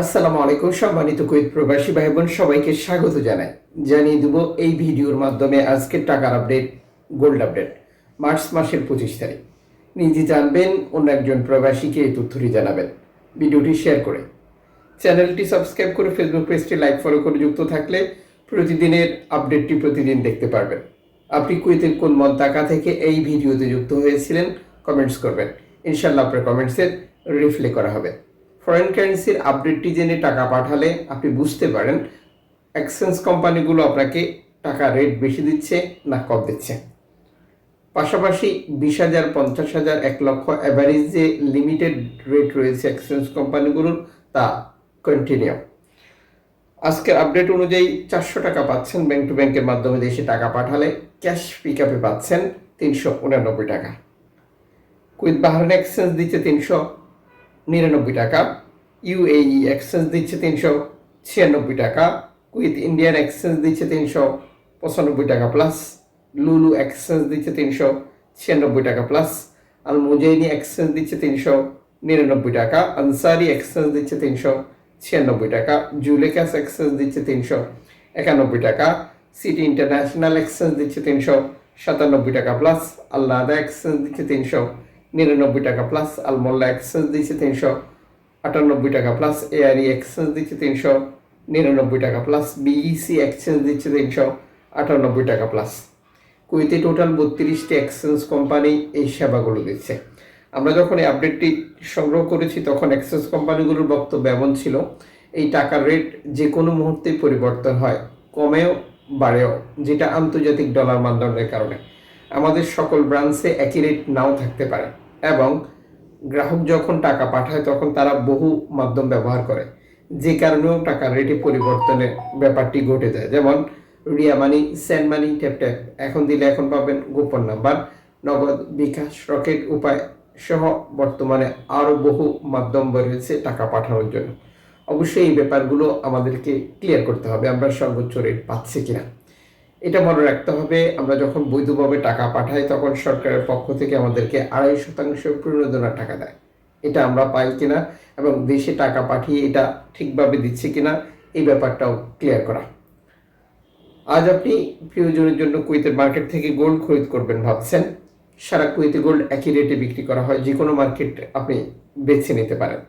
আসসালামু আলাইকুম, সম্মানিত কুইত প্রবাসী ভাই বোন সবাইকে স্বাগত জানাই। জানিয়ে দেব এই ভিডিওর মাধ্যমে আজকের টাকার আপডেট, গোল্ড আপডেট, মার্চ মাসের পঁচিশ তারিখ। নিজে জানবেন, অন্য একজন প্রবাসীকে এই তথ্যটি জানাবেন। ভিডিওটি শেয়ার করে। চ্যানেলটি সাবস্ক্রাইব করে ফেসবুক পেজটি লাইক, ফলো করে যুক্ত থাকলে প্রতিদিনের আপডেটটি প্রতিদিন দেখতে পারবেন। আপনি কুয়েতের কোন মন্তাকা থেকে এই ভিডিওতে যুক্ত হয়েছিলেন, কমেন্টস করবেন। ইনশাল্লাহ আপনার কমেন্টসের রিপ্লে করা হবে। ফরেন কারেন্সির আপডেটটি জেনে টাকা পাঠালে আপনি বুঝতে পারেন এক্সচেঞ্জ কোম্পানিগুলো আপনাকে টাকা রেট বেশি দিচ্ছে না কম দিচ্ছে। পাশাপাশি বিশ হাজার, পঞ্চাশ হাজার, এক লক্ষ অ্যাভারেজ যে লিমিটেড রেট রয়েছে এক্সচেঞ্জ কোম্পানিগুলোর তা কন্টিনিউ আজকের আপডেট অনুযায়ী চারশো টাকা পাচ্ছেন ব্যাংক টু ব্যাংকের মাধ্যমে দেশে টাকা পাঠালে ক্যাশ পিক আপে পাচ্ছেন তিনশো উনানব্বই টাকা। কুইথ বাহারান এক্সচেঞ্জ দিচ্ছে তিনশো নিরানব্বই টাকা। ইউএই এক্সচেঞ্জ দিচ্ছে তিনশো ছিয়ানব্বই টাকা। কুইথ ইন্ডিয়ান এক্সচেঞ্জ দিচ্ছে তিনশো পঁচানব্বই টাকা প্লাস লুলু এক্সচেঞ্জ দিচ্ছে তিনশো ছিয়ানব্বই টাকা প্লাস আল মুজাইনি এক্সচেঞ্জ দিচ্ছে তিনশো নিরানব্বই টাকা। আনসারি এক্সচেঞ্জ দিচ্ছে তিনশো ছিয়ানব্বই টাকা। জুলেকাস এক্সচেঞ্জ দিচ্ছে তিনশো একানব্বই টাকা। সিটি ইন্টারন্যাশনাল এক্সচেঞ্জ দিচ্ছে তিনশো সাতানব্বই টাকা প্লাস আল্লাদা এক্সচেঞ্জ দিচ্ছে তিনশো নিরানব্বই টাকা প্লাস আলমোল্লা এক্সচেঞ্জ দিচ্ছে তিনশো আটানব্বই টাকা প্লাস এআরই এক্সচেঞ্জ দিচ্ছে তিনশো নিরানব্বই টাকা প্লাস বিইসি এক্সচেঞ্জ দিচ্ছে তিনশো আটানব্বই টাকা প্লাস কুয়েতে টোটাল বত্রিশটি এক্সচেঞ্জ কোম্পানি এই সেবাগুলো দিচ্ছে আমরা যখন এই আপডেটটি সংগ্রহ করেছি, তখন এক্সচেঞ্জ কোম্পানিগুলোর বক্তব্য এমন ছিল, এই টাকার রেট যে কোনো মুহূর্তে পরিবর্তন হয়, কমেও বাড়েও, যেটা আন্তর্জাতিক ডলার মানদণ্ডের কারণে। আমাদের সকল ব্রাঞ্চে একই রেট নাও থাকতে পারে। এবং গ্রাহক যখন টাকা পাঠায়, তখন তারা বহু মাধ্যম ব্যবহার করে। যে কারণেও টাকার রেটে পরিবর্তনের ব্যাপারটি ঘটে যায়। যেমন Ria money, send money, tap tap. এখন দিলে এখন পাবেন গোপন নাম্বার, নগদ, বিকাশ, রকেট, উপায় সহ বর্তমানে আরও বহু মাধ্যম বেরিয়েছে টাকা পাঠানোর জন্য। অবশ্যই এই ব্যাপারগুলো আমাদেরকে ক্লিয়ার করতে হবে। আমরা সর্বোচ্চ রেট পাচ্ছি কিনা। এটা মনে রাখতে হবে, আমরা যখন বৈধভাবে টাকা পাঠাই, তখন সরকারের পক্ষ থেকে আমাদেরকে আড়াই শতাংশ প্রণোদনার টাকা দেয়। এটা আমরা পাই কিনা এবং দেশে টাকা পাঠিয়ে এটা ঠিকভাবে দিচ্ছে কিনা, এই ব্যাপারটাও ক্লিয়ার করা। আজ আপনি প্রিয়জনের জন্য কুয়েতের মার্কেট থেকে গোল্ড খরিদ করবেন ভাবছেন। সারা কুয়েতে গোল্ড একই রেটে বিক্রি করা হয় যে কোনো মার্কেট আপনি বেছে নিতে পারেন।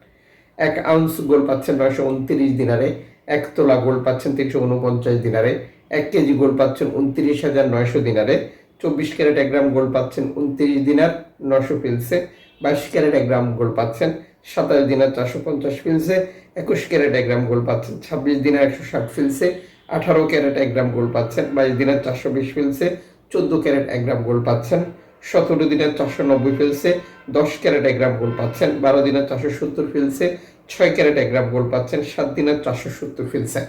এক আউন্স গোল্ড পাচ্ছেন নয়শো উনত্রিশ দিনারে। এক তোলা গোল্ড পাচ্ছেন তিনশো উনপঞ্চাশ দিনারে, এক কেজি গোল্ড পাচ্ছেন উনত্রিশ হাজার নয়শো দিনারে, চব্বিশ ক্যারেট এক গ্রাম গোল্ড পাচ্ছেন উনত্রিশ দিনার নশো ফিলসে বাইশ ক্যারেট এক গ্রাম গোল্ড পাচ্ছেন সাতাশ দিনার চারশো পঞ্চাশ ফিলসে একুশ ক্যারেট এক গ্রাম গোল্ড পাচ্ছেন ছাব্বিশ দিনার একশো ষাট ফিলসে আঠারো ক্যারেট এক গ্রাম গোল্ড পাচ্ছেন বাইশ দিনের চারশো বিশ ফিলসে চোদ্দ ক্যারেট এক গ্রাম গোল্ড পাচ্ছেন সতেরো দিনের চারশো নব্বই ফিলসে দশ ক্যারেট এক গ্রাম গোল্ড পাচ্ছেন, বারো দিনের চারশো সত্তর ফিলসে ছয় ক্যারেট এক গ্রাম গোল্ড পাচ্ছেন, সাত দিনের চারশো সত্তর ফিলসে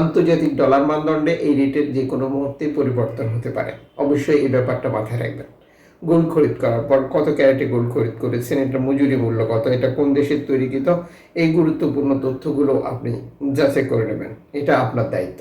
আন্তর্জাতিক ডলার মানদণ্ডে এই রেটের যে কোনো মুহূর্তে পরিবর্তন হতে পারে। অবশ্যই এই ব্যাপারটা মাথায় রাখবেন। গোল্ড খরিদ করার পর কত ক্যারেটে গোল্ড খরিদ করেছেন, এটা মজুরি মূল্য কত, এটা কোন দেশের তৈরিকৃত এই গুরুত্বপূর্ণ তথ্যগুলো আপনি যাচাই করে নেবেন। এটা আপনার দায়িত্ব।